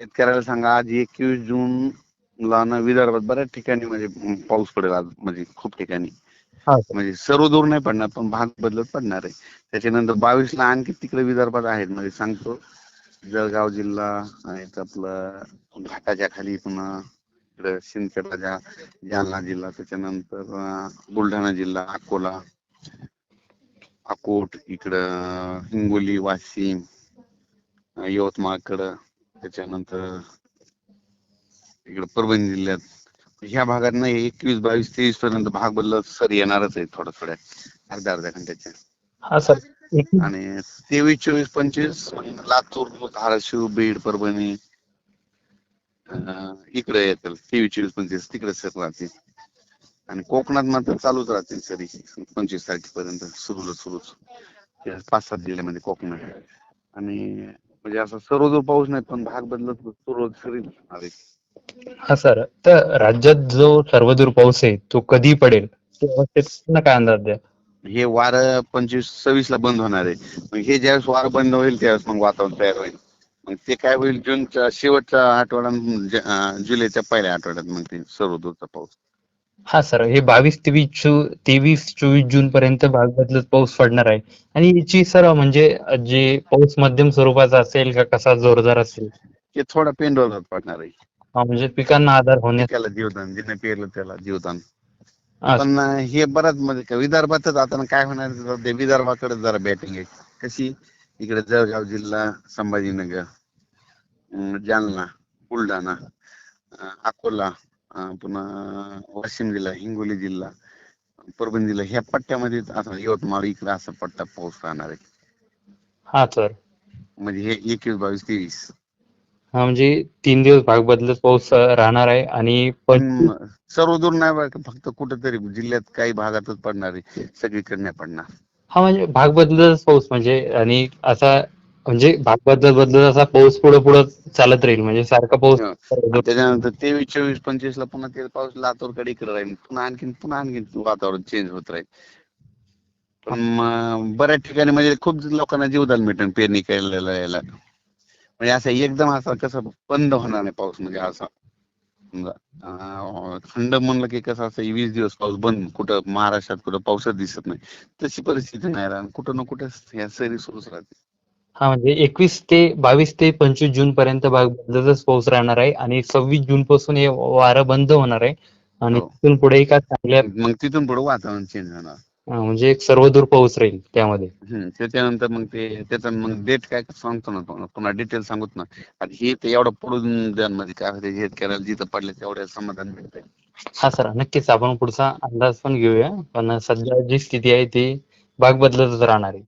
शेतकऱ्याला सांगा आज एकवीस जून ला ना विदर्भात बऱ्याच ठिकाणी म्हणजे पाऊस पडेल आज म्हणजे खूप ठिकाणी. म्हणजे सर्व दूर नाही पडणार पण भाग बदलत पडणार आहे. त्याच्यानंतर बावीस ला आणखी तिकडे विदर्भात आहेत म्हणजे सांगतो जळगाव जिल्हा आहेत आपलं घाटाच्या खाली पुन्हा इकडं शिंदखेडा जा जालना जिल्हा त्याच्यानंतर बुलढाणा जिल्हा अकोला अकोट इकडं हिंगोली वाशिम यवतमाळकडं त्याच्यानंतर इकडं परभणी जिल्ह्यात ह्या भागात नाही एकवीस बावीस तेवीस पर्यंत भाग बदलत सर येणारच आहे थोड्या थोड्या. अर्ध्या अर्ध्या घंट्याच्या. हा सर. आणि तेवीस चोवीस पंचवीस लातूर धाराशिव बीड परभणी इकडे येतील. तेवीस चोवीस पंचवीस तिकडे सर राहतील. आणि कोकणात मात्र चालूच राहतील सरी. पंचवीस तारखेपर्यंत सुरूच सुरूच. पाच सात जिल्ह्यामध्ये कोकणात. आणि म्हणजे असं सर्वदूर पाऊस नाही पण भाग बदलत सुरू सरी. हा सर तर राज्यात जो सर्वदूर पाऊस आहे तो कधी पडेल? काय अंदाज द्या हे वारं पंचवीस सव्वीस ला बंद होणार आहे. मग हे ज्यावेळेस वारं बंद होईल त्यावेळेस मग वातावरण तयार होईल. मग ते काय होईल जूनच्या शेवटच्या आठवड्यात जुलैच्या पहिल्या आठवड्यात मग ते सर्वदूरचा पाऊस. हा सर हे बावीस तेवीस तेवीस चोवीस जून पर्यंत भाग बदलत पाऊस पडणार आहे. आणि याची सर म्हणजे जे पाऊस मध्यम स्वरूपाचा असेल का कसा जोरदार असेल? ते थोडा पेंडोलात पडणार आहे. हा, म्हणजे पिकांना आधार होण्यास त्याला जीवदान ज्याने पेरलं त्याला जीवदान. हा, पण हे बराच म्हणजे विदर्भातच आता काय होणार ते विदर्भाकडे जरा बॅटिंग आहे. कशी? इकडे जळगाव जिल्हा संभाजीनगर अं, जालना बुलढाणा अं, अकोला पुन्हा वाशिम जिल्हा हिंगोली जिल्हा परभणी जिल्हा ह्या पट्ट्यामध्ये आता यवतमाळ इकडे असा पट्टा पाऊस राहणार आहे. हा सर म्हणजे हे एकवीस बावीस तेवीस. हा म्हणजे तीन दिवस भाग बदलत पाऊस राहणार आहे आणि पण सर्व दूर नाही बरं फक्त कुठेतरी जिल्ह्यात काही भागातच पडणार आहे सगळीकडे नाही पडणार. हा म्हणजे भाग बदलतच पाऊस म्हणजे आणि असा म्हणजे भाग बदलत बदलत असा पाऊस पुढे पुढे चालत राहील. म्हणजे सारखा पाऊस. त्याच्यानंतर तेवीस चोवीस पंचवीस ला पुन्हा ते पाऊस लातूरकडे इकडे राहील. पुन्हा आणखीन पुन्हा आणखीन वातावरण चेंज होत राहील. पण बऱ्याच ठिकाणी म्हणजे खूप लोकांना जीवदान भेटेल पेरणी केलेल्या याला. म्हणजे असं एकदम असं कसं बंद होणार नाही पाऊस म्हणजे असा. थंड म्हणलं की कसं असं वीस दिवस पाऊस बंद कुठं महाराष्ट्रात कुठं पाऊसच दिसत नाही. तशी परिस्थिती नाही राहणार कुठं ना कुठं ह्या सरी सुरूच राहते. हा म्हणजे एकवीस ते बावीस ते पंचवीस जून पर्यंत भाग बदलतच पाऊस राहणार आहे आणि सव्वीस जून पासून हे वारं बंद होणार आहे. आणि हो. तिथून पुढे का चांगल्या मग तिथून पुढे वातावरण चेंज होणार. अं, म्हणजे एक सर्वदूर पाऊस राहील त्यामध्ये. हम्म, त्याच्यानंतर मग ते त्याचं मग डेट काय सांगतो ना पुन्हा- पुन्हा डिटेल सांगत ना. आता हे ते एवढं पडून द्या मध्ये काय होते हे करायला जिथं पडले तेवढ्या समाधान भेटतंय. हा सर नक्कीच आपण पुढचा अंदाज पण घेऊया. पण सध्या जी स्थिती आहे ती भाग बदलतच राहणार आहे.